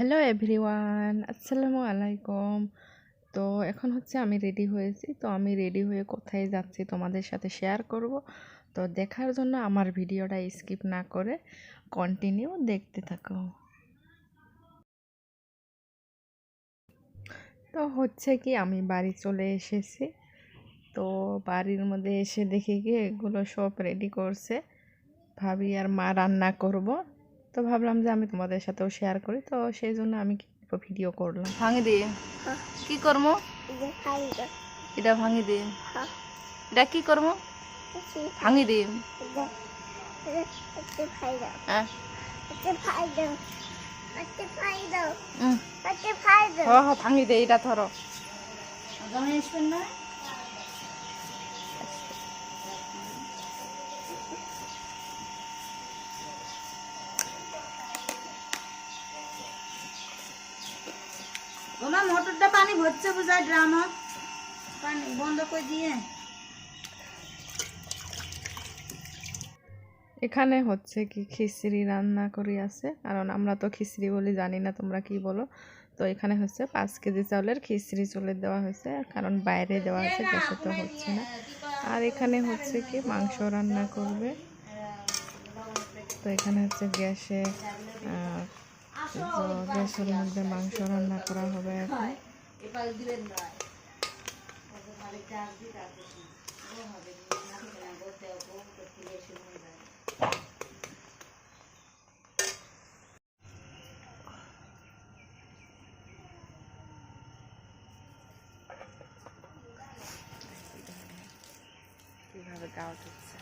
Hello everyone আসসালামু আলাইকুম তো এখন হচ্ছে আমি রেডি হয়েছি। তো আমি রেডি হয়ে কোথায় যাচ্ছি তোমাদের সাথে শেয়ার করব। তো দেখার জন্য আমার ভিডিওটা স্কিপ না করে কন্টিনিউ দেখতে থাকো। তো হচ্ছে কি, আমি বাড়ি চলে এসেছি। তো বাড়ির মধ্যে এসে দেখি কি, এগুলো সব রেডি করছে। ভাবি আর মা রান্না করব। তো ভাবলাম যে আমি তোমাদের সাথেও শেয়ার করি তো সেই জন্য আমি ভিডিও করলাম। ভাঙি দিয়ে। কি করব এটা ভাঙি দিয়ে। এটা কি করব ভাঙি দিয়ে। হ্যাঁ। ভাঙি দে এটা ধরো। না? ওমা মোটরটা পানি ভরছে বুঝায় ড্রামত পানি বন্ধ করে দিয়ে। এখানে হচ্ছে কি খিচড়ি রান্না করি আছে। কারণ আমরা তো খিচড়ি বলি, জানি না তোমরা কি বলো। তো এখানে হচ্ছে পাঁচ কেজি চাউলের খিচড়ি চলে দেওয়া হয়েছে কারণ বাইরে দেওয়া হয়েছে গ্যাসে তো হচ্ছে না। আর এখানে হচ্ছে কি মাংস রান্না করবে। তো এখানে হচ্ছে গ্যাসে গ্যাসের মধ্যে মাংস রান্না করা হবে এখন। কীভাবে গাওয়া উঠছে?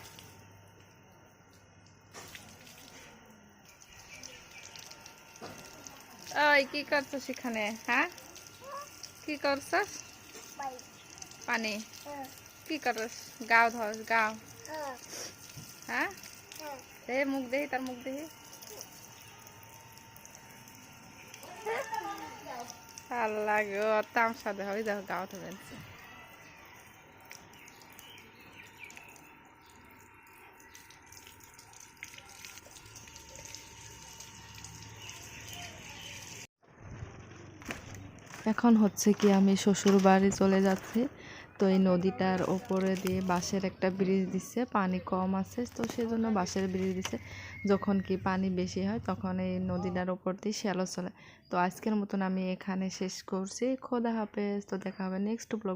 ওই, কি করছ এখানে? হ্যাঁ? কি করছস? পানি। কি করস? গাও ধর গাও। হ্যাঁ? দে, মুখ দেহি, তার মুখ দেহি। আল্লাহ গো তামসা দেহ, ওই দেখো গাও ধরে এখন হচ্ছে কি আমি শ্বশুর বাড়ি চলে যাচ্ছি। তো এই নদীটার ওপরে দিয়ে বাঁশের একটা ব্রিজ দিচ্ছে পানি কম আছে, তো সেজন্য বাঁশের ব্রিজ দিচ্ছে যখন কি পানি বেশি হয় তখন এই নদীটার ওপর দিয়ে শ্যালো চলে। তো আজকের মতন আমি এখানে শেষ করছি। খোদা হাফেজ, তো দেখা হবে নেক্সট ব্লগ